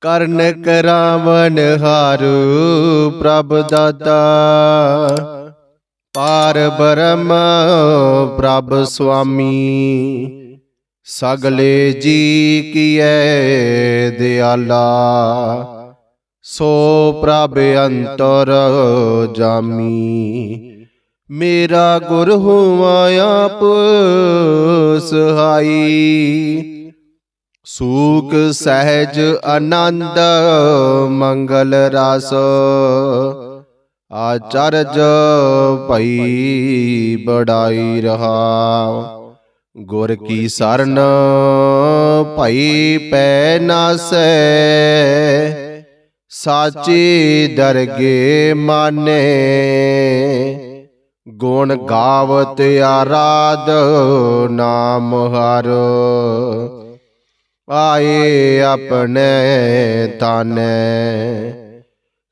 ਕਰਨ ਕਰਾਵਨ ਹਾਰੂ ਪ੍ਰਭ ਦਾਤਾ। ਪਾਰ ਬ੍ਰਹਮ ਪ੍ਰਭ ਸੁਆਮੀ। ਸਗਲੇ ਜੀ ਕੀਐ ਦਿਆਲਾ। ਸੋ ਪ੍ਰਭ ਅੰਤਰ ਜਾਮੀ। ਮੇਰਾ ਗੁਰ ਹੁਆ ਆਪ ਸਹਾਈ। ਸੂਖ ਸਹਿਜ ਆਨੰਦ, ਮੰਗਲ ਰਸ। ਆਚਰਜ ਭਈ ਬੜਾਈ ਰਹਾ। ਗੁਰ ਕੀ ਸਰਨ ਭਈ ਪੈ ਨਾਸੈ। ਸਾਚੀ ਦਰਗੇ ਮਾਨੇ। ਗੁਣ ਗਾਵਤ ਆਰਾਧ ਨਾਮ ਹਰ। ਆਏ ਆਪਣੇ ਤਾਨੇ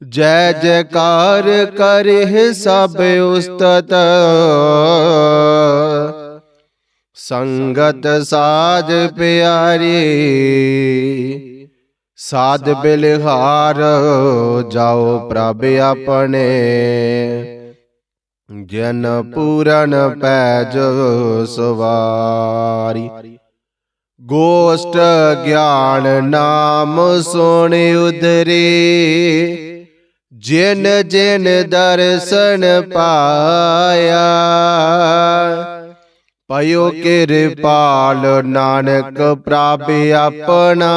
ਜੈ ਜੈਕਾਰ ਕਰੇ ਸਭ ਉਸਤਤ। ਸੰਗਤ ਸਾਜ ਪਿਆਰੀ। ਸਾਧ ਬਿਲਹਾਰ ਜਾਓ ਪ੍ਰਭ ਆਪਣੇ। ਜਨ ਪੂਰਨ ਪੈਜ ਸਵਾਰੀ। ਗੋਸ਼ਟ ਗਿਆਨ ਨਾਮ ਸੁਣ ਉਦਰੇ। ਜਿਨ ਜਿਨ ਦਰਸ਼ਨ ਪਾਇਆ ਪਇਓ ਕਿਰਪਾਲ ਨਾਨਕ ਪ੍ਰਭ ਆਪਣਾ।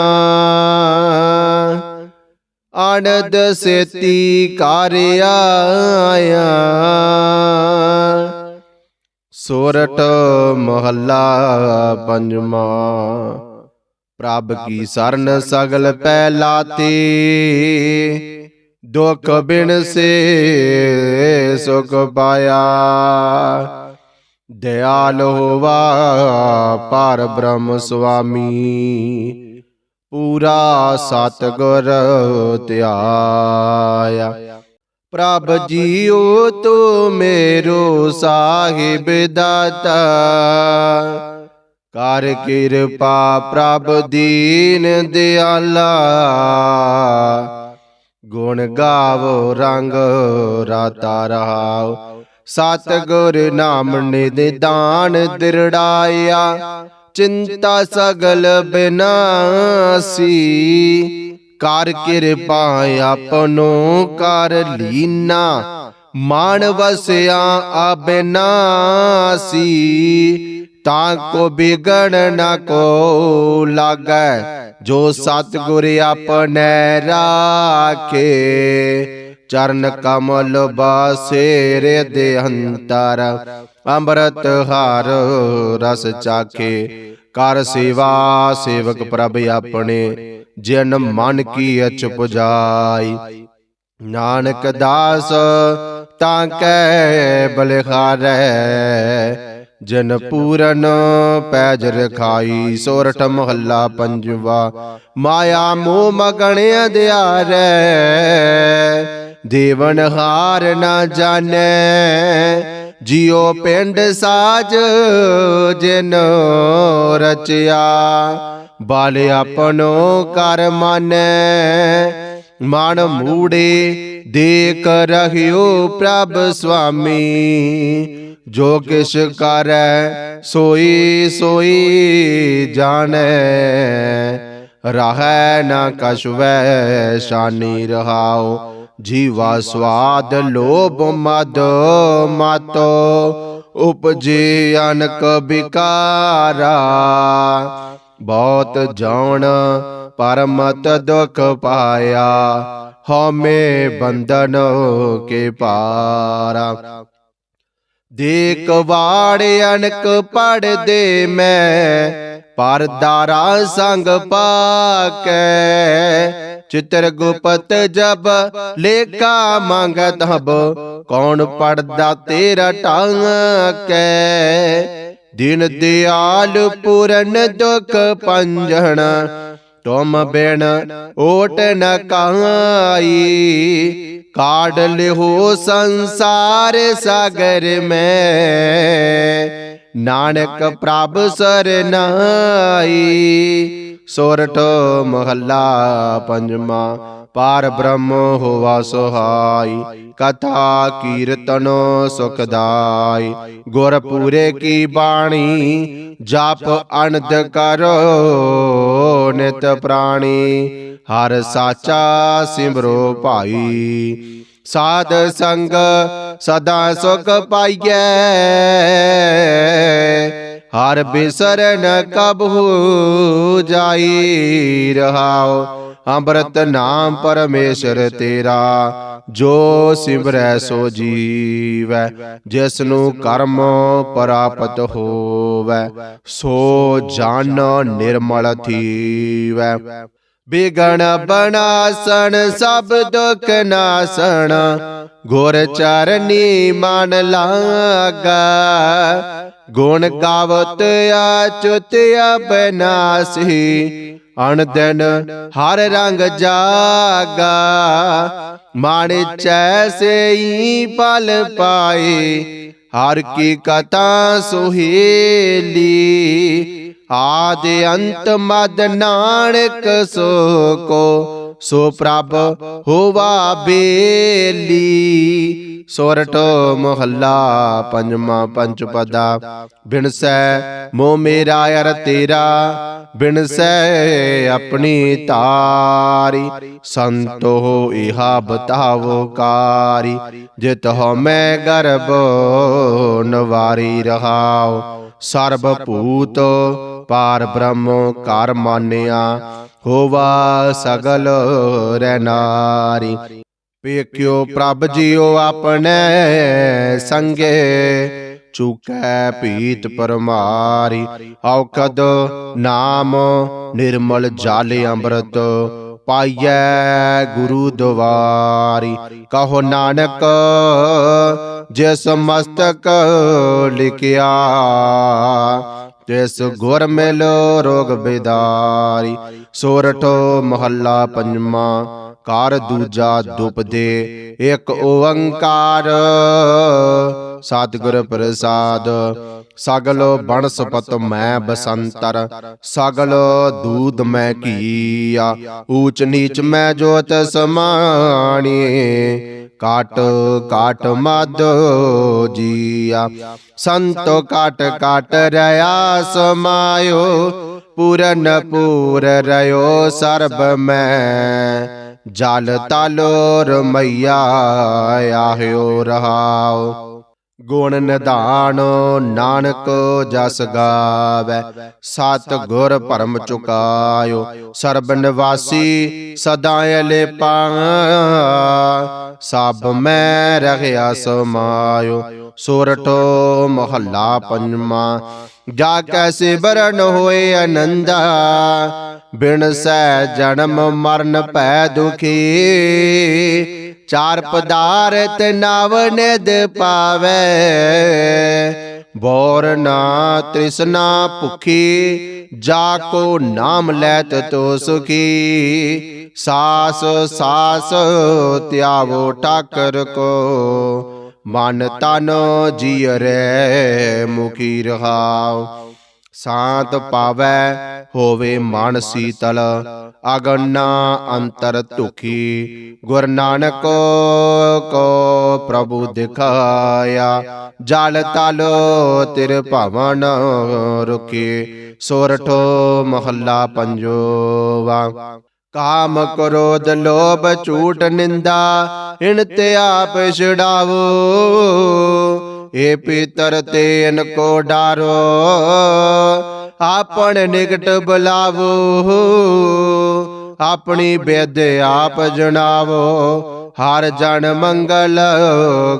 ਆਨੰਦ ਸੇਤੀ ਕਰ ਆਇਆ। ਸੋਰਠ ਮਹੱਲਾ ਪੰਜਵਾਂ। ਪ੍ਰਭ ਕੀ ਸਰਨ ਸਗਲ ਪੈ ਲਾਤੀ। ਦੁਖ ਬਿਨ ਸੇ ਸੁਖ ਪਾਇਆ। ਦਿਆਲ ਹੋਵਾ ਪਰ ਬ੍ਰਹਮ ਸੁਆਮੀ। ਪੂਰਾ ਸਤਗੁਰ ਧਿਆਇਆ। ਪ੍ਰਭ ਜੀਓ ਤੂੰ ਮੇਰੋ ਸਾਹਿਬ ਦਾਤਾ। ਕਰ ਕਿਰਪਾ ਪ੍ਰਭ ਦੀਨ ਦਿਆਲਾ। ਗੁਣ ਗਾਵੋ ਰੰਗ ਰਾਤਾ ਰਹਾਉ ਸਤਗੁਰ ਨਾਮ ਨਿਦਾਨ ਦਿਰੜਾਇਆ। ਚਿੰਤਾ ਸਗਲ ਬਿਨਾਸੀ। ਕਰ ਕਿਰਪਾ ਆਪਨੋ ਕਰ ਲੀਨਾ। ਮਾਨ ਵਸਿਆ ਅਬਿਨਾਸੀ ਤਾਂ ਕੋ ਬਿਗੜ ਨ ਕੋ ਲਾਗੈ। ਜੋ ਸਤਗੁਰ ਆਪਨੇ ਰਾਖੇ, ਚਰਨ ਕਮਲ ਬਾਸੇ ਰੇ ਦੇ ਅੰਤਰ। ਅੰਮ੍ਰਿਤ ਹਰ ਰਸ ਚਾਖੇ, ਕਰ ਸੇਵਾ ਸੇਵਕ ਪ੍ਰਭ ਆਪਣੇ। ਜਿਨ ਮਨ ਕੀ ਅਚ ਪੁਜਾਈ ਨਾਨਕ ਦਾਸ, ਤਾਂ ਕੈ ਬਲਿਹਾਰੈ, ਜਨ ਪੂਰਨ ਪੈਜ ਰਖਾਈ, ਸੋਰਠ ਮਹੱਲਾ ਪੰਜਵਾ, ਮਾਇਆ ਮੋਹ ਮਗਣ ਅਧਿਆਰੈ, ਦੇਵਨ ਹਾਰ ਨਾ ਜਾਣੈ, ਜਿਉ ਪਿੰਡ ਸਾਜ, ਜਿਨ ਰਚਿਆ। ਬਾਲ ਆਪਣੋ ਕਰ ਮਾਨੈ। ਮਨ ਮੂੜੇ ਦੇਖ ਰਹਿਓ ਪ੍ਰਭ ਸੁਆਮੀ। ਜੋ ਕਿਛ ਕਰੈ, ਸੋਈ ਸੋਈ ਜਾਣੈ। ਰਹੈ ਨਾ ਕਛੁਵੈ, ਸ਼ਾਨੀ ਰਹਾਓ। ਜੀਵਾ ਸਵਾਦ ਲੋਭ ਮਦ ਮਤੋ। ਉਪਜੇ ਅਨਕ ਬਿਕਾਰਾ ਬਹੁਤ ਜਾਣ, ਪਰਮਤ ਦੁਖ ਪਾਇਆ। ਹਉਮੈ ਬੰਧਨ ਕੇ ਪਾਰਾ। ਦੇਖ ਵਾੜ ਅਨਕ ਪੜਦੇ ਮੈਂ ਪਰਦਾਰਾ ਸੰਗ ਪਾਕੈ। ਚਿਤਰ ਗੁਪਤ ਜਬ ਲੇਖਾ ਮੰਗਤ ਹਬ ਕੌਣ ਪੜਦਾ ਤੇਰਾ ਟਾਂਕੈ ਦਿਨ ਦਿਆਲ ਪੂਰਨ ਦੁਖ ਪੰਜਣ, ਤੁਮ ਬਿਨ ਓਟ ਨ ਕਾਈ। ਕਾਢ ਲਿਹੋ ਸੰਸਾਰ ਸਾਗਰ ਮੈਂ, ਨਾਨਕ ਪ੍ਰਭ ਸਰਨਾਈ ਸੋਰਠ ਮਹੱਲਾ ਪੰਜਵਾਂ। ਪਾਰ ਬ੍ਰਹਮ ਹੋਵਾ ਸਹਾਈ, ਕਥਾ ਕੀਰਤਨ ਸੁਖਦਾਈ ਗੁਰ ਪੂਰੇ ਕੀ ਬਾਣੀ, ਜਪ ਅਨੰਦ ਕਰੋ, ਨਿਤ ਪ੍ਰਾਣੀ। ਹਰ ਸਾਚਾ ਸਿਮਰੋ ਭਾਈ। ਸਾਧ ਸੰਗ ਸਦਾ ਸੁਖ ਪਾਈਐ। ਹਰ ਬਿਸਰਨ ਕਬਹੂ ਜਾਈ ਰਹਾਓ। ਅੰਮ੍ਰਿਤ ਨਾਮ ਪਰਮੇਸ਼ਰ ਤੇਰਾ, ਜੋ ਸਿਮਰੈ ਸੋ ਜੀਵੈ ਜਿਸ ਨੂੰ ਕਰਮ ਪ੍ਰਾਪਤ ਹੋਵੈ, ਸੋ ਜਨ ਨਿਰਮਲ ਥੀਵੈ। ਬਿਗਣ ਬਨਾਸਣ, ਸਭ ਦੁਖ ਨਾਸਣ, ਗੁਰ ਚਰਨੀ ਮਨ ਲਾਗਾ ਗੁਣ ਗਾਵਤ ਆਚੁਤ ਅਬਨਾਸੀ ਅਣ ਹਰ ਰੰਗ ਜਾਗਾ ਮਾਣੇ ਚੈਸੇ ਪਲ ਪਾਏ। ਹਰ ਕੀ ਕਥਾ ਸੁਹੇਲੀ, ਆਦ ਅੰਤ ਮਦ ਨਾਨਕ ਸੋ ਕੋ ਸੋ ਪ੍ਰਭ ਹੋਵਾ ਬੇਲੀ। ਸੋਰਠ ਮਹੱਲਾ ਪੰਜਵਾਂ ਪੰਜ ਪਦਾ ਬਿਨਸੈ ਮੋ ਮੇਰਾ ਅਰ ਤੇਰਾ, ਬਿਨਸੈ ਆਪਣੀ ਤਾਰੀ। ਸੰਤੋ ਇਹਾ ਬਤਾਵੋ ਕਾਰੀ, ਜਿਤ ਹੋ ਮੈਂ ਗਰਬ ਨਵਾਰੀ ਰਹਾਉ। ਸਰਬ ਭੂਤ ਪਾਰ ਬ੍ਰਹਮ ਕਰ ਮਾਨਿਆ, ਹੋਵਾ ਸਗਲ ਰਹਿਨਾਰੀ ਪੇਕਿਓ ਪ੍ਰਭ ਜੀਓ ਆਪਣੇ ਸੰਗੇ। ਚੁਕੈ ਪੀਤ ਪਰਮਾਰੀ। ਔਕਦ ਨਾਮ ਨਿਰਮਲ ਜਲ ਅੰਮ੍ਰਿਤ। ਪਾਈਐ ਗੁਰੂ ਦਵਾਰੀ। ਕਹੋ ਨਾਨਕ ਜਿਸ ਮਸਤਕ ਲਿਖਿਆ ਤਿਸ ਗੁਰ ਮਿਲ ਰੋਗ ਬਿਦਾਰੀ। ਸੋਰਠ ਮਹੱਲਾ ਪੰਜਵਾਂ। ਕਾਰ ਦੂਜਾ ਦੁਪਦੇ। ਇੱਕ ਓੰਕਾਰ। ਸਤਿਗੁਰ ਪ੍ਰਸਾਦ। ਸਗਲ ਬਨਸਪਤ ਮੈਂ ਬਸੰਤਰ। ਸਗਲ ਦੂਧ ਮੈਂ ਕੀਆ। ਊਚ ਨੀਚ ਮੈਂ ਜੋਤ ਸਮਾਣੀ ਕਾਟ ਕਾਟ ਮਦ ਜੀਆ। ਸੰਤੋ ਕਾਟ ਕਾਟ ਰਿਆ ਸਮਾਇਓ। ਪੂਰਨ ਪੂਰ ਰਿਓ ਸਰਬ ਮੈਂ। ਜਲ ਤਲੋ ਰਮਈਆ ਆਹਿਓ ਰਹਾਉ ਗੁਣ ਨਿਧਾਨ ਨਾਨਕ ਜਸ ਗਾਵੈ, ਸਤ ਗੁਰ ਭਰਮ ਚੁਕਾਇਓ। ਸਰਬ ਨਿਵਾਸੀ ਸਦਾ ਅਲੇਪਾ, ਸਭ ਮੈਂ ਰਹਿਆ ਸਮਾਇਓ। ਸੋਰਠੋ ਮਹੱਲਾ ਪੰਜਵਾਂ ਜਾ ਕੈ ਸਿਬਰਨ ਹੋਏ ਆਨੰਦਾ ਬਿਨ ਸਹਿ ਜਨਮ ਮਰਨ ਭੈ ਦੁਖੀ ਚਾਰ ਪਦਾਰਥ ਨਵ ਨਿਦ ਪਾਵੇ ਬੋਰ ਨਾ ਤ੍ਰਿਸ਼ਨਾ ਭੁਖੀ ਜਾ ਕੋ ਨਾਮ ਲੈਤ ਤੋ ਸੁਖੀ ਸਾਸ ਸਾਸ ਤਿਆਵੋ ਠਾਕਰ ਕੋ ਮਨ ਤਨ ਜੀਅਰੇ ਮੁਖੀ ਰਹਾਉ। ਸ਼ਾਂਤ ਪਾਵੈ, ਹੋਵੇ ਮਨ ਸੀਤਲ, ਅਗਨਾ ਅੰਤਰ ਧੁਖੀ। ਗੁਰ ਨਾਨਕ ਕੋ ਪ੍ਰਭੂ ਦਿਖਾਇਆ, ਜਲ ਤਲ ਤਿਰ ਭਵਨ ਰੁਕੇ ਸੋਰਠੋ ਮਹੱਲਾ ਪੰਜੋਵਾ। ਕਾਮ ਕ੍ਰੋਧ ਲੋਭ ਝੂਠ ਨਿੰਦਾ ਇਨ ਤੇ ਆਪ ਛਡਾਵੋ। ਏ ਪਿਤਰ ਤੇ ਕੋ ਡਾਰੋ, ਆਪਣ ਨਿਕਟ ਬੁਲਾਵੋ। ਆਪਣੀ ਬੇਦ ਆਪ ਜਣਾਵੋ, ਹਰ ਜਨ ਮੰਗਲ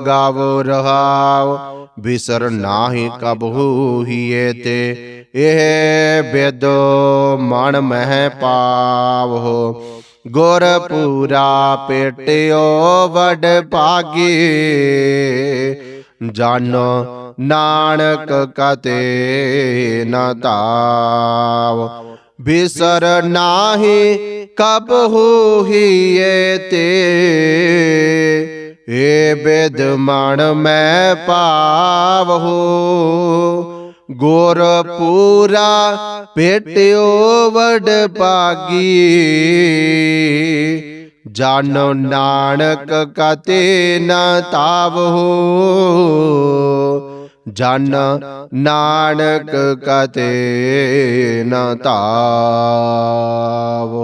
ਗਾਵੋ ਰਹਾਓ। ਬਿਸਰ ਨਾਹੀ ਕਬਹੂ ਹੀਏ ਤੇ ਇਹ ਬੇਦੋ ਮਨ ਮਹਿ ਪਾਵੋ। ਗੁਰ ਪੂਰਾ ਪੇਟਿਓ ਵਡ ਭਾਗੀ। ਜਨ ਨਾਨਕ ਕਤੇ ਨ ਧਾਵ ਬਿਸਰ ਨਾਹੀ ਕਬ ਹੀਏ ਤੇ। ਏ ਬਿਦ ਮਨ ਮੈਂ ਪਾਵਹੋ ਗੁਰ ਪੂਰਾ ਭੇਟਿਓ ਵਡ ਭਾਗੀ। ਜਾਨੋ ਨਾਨਕ ਕਤੇ ਨ ਤਾਵਹੋ। ਜਨ ਨਾਨਕ ਕਤੇ ਨ ਤਾਵ